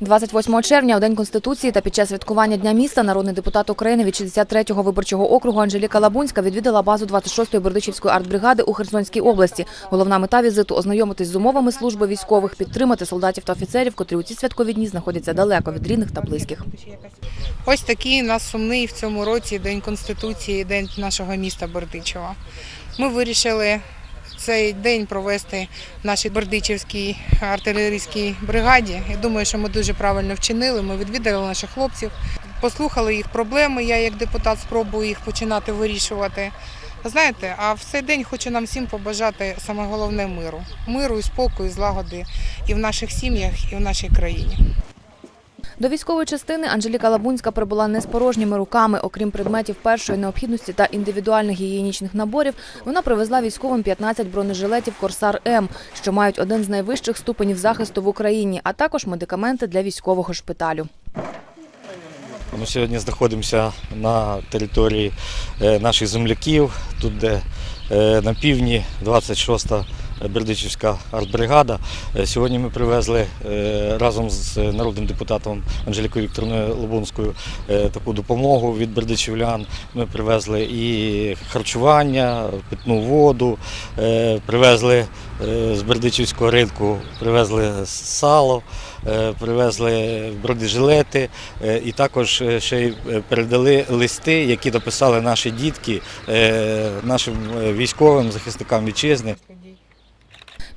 28 червня, у День Конституції та під час святкування Дня міста, народний депутат України від 63-го виборчого округу Анжеліка Лабунська відвідала базу 26-ї Бердичівської артбригади у Херсонській області. Головна мета візиту – ознайомитись з умовами служби військових, підтримати солдатів та офіцерів, котрі у ці святкові дні знаходяться далеко від рідних та близьких. Ось такий у нас сумний в цьому році День Конституції, день нашого міста Бердичева. Ми вирішили цей день провести нашій Бердичівській артилерійській бригаді. Я думаю, що ми дуже правильно вчинили. Ми відвідали наших хлопців, послухали їх проблеми. Я як депутат спробую їх починати вирішувати. Знаєте, а в цей день хочу нам всім побажати саме головне миру. Миру і спокою, і злагоди і в наших сім'ях, і в нашій країні. До військової частини Анжеліка Лабунська прибула не з порожніми руками. Окрім предметів першої необхідності та індивідуальних гігієнічних наборів, вона привезла військовим 15 бронежилетів «Корсар М», що мають один з найвищих ступенів захисту в Україні, а також медикаменти для військового шпиталю. Ми сьогодні знаходимося на території е, наших земляків, тут де е, на півдні 26-та Бердичівська артбригада. Е, Сьогодні ми привезли е, разом з народним депутатом Анжелікою Вікторовною Лобунською е, таку допомогу від бердичівлян. Ми привезли і харчування, питну воду, е, привезли е, з Бердичівського ринку, привезли сало, е, привезли бронежилети е, і також е, ще й е, передали листи, які дописали наші дітки е, нашим е, військовим захисникам вітчизни.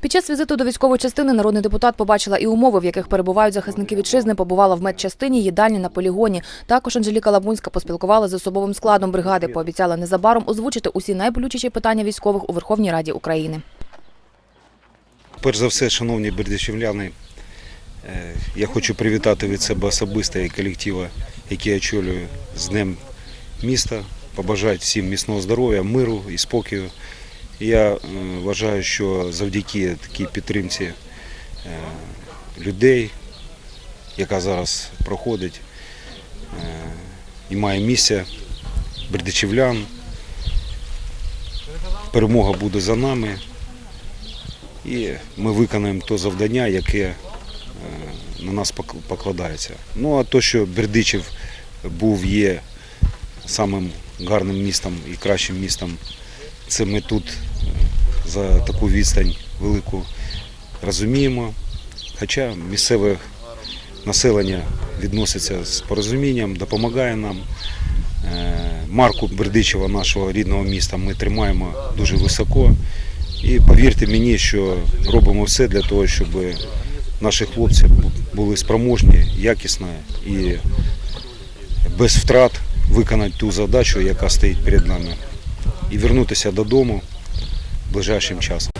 Під час візиту до військової частини народний депутат побачила і умови, в яких перебувають захисники вітчизни, побувала в медчастині, їдальні на полігоні. Також Анжеліка Лабунська поспілкувала з особовим складом бригади, пообіцяла незабаром озвучити усі найболючіші питання військових у Верховній Раді України. Перш за все, шановні бердичівляни, е, я хочу привітати від себе особисто і колектива, який я очолюю з Днем міста, побажати всім міцного здоров'я, миру і спокою. Я е, вважаю, що завдяки такій підтримці е, людей, яка зараз проходить е, і має місце бердичівлян, перемога буде за нами. І ми виконаємо то завдання, яке на нас покладається. Ну а то, що Бердичів був є самим гарним містом і кращим містом, це ми тут е, за таку відстань велику розуміємо. Хоча місцеве населення відноситься з порозумінням, допомагає нам. Е, Марку Бердичева, нашого рідного міста, ми тримаємо дуже високо. І повірте мені, що робимо все для того, щоб наші хлопці були спроможні, якісно і без втрат виконати ту задачу, яка стоїть перед нами, і вернутися додому ближайшим часом.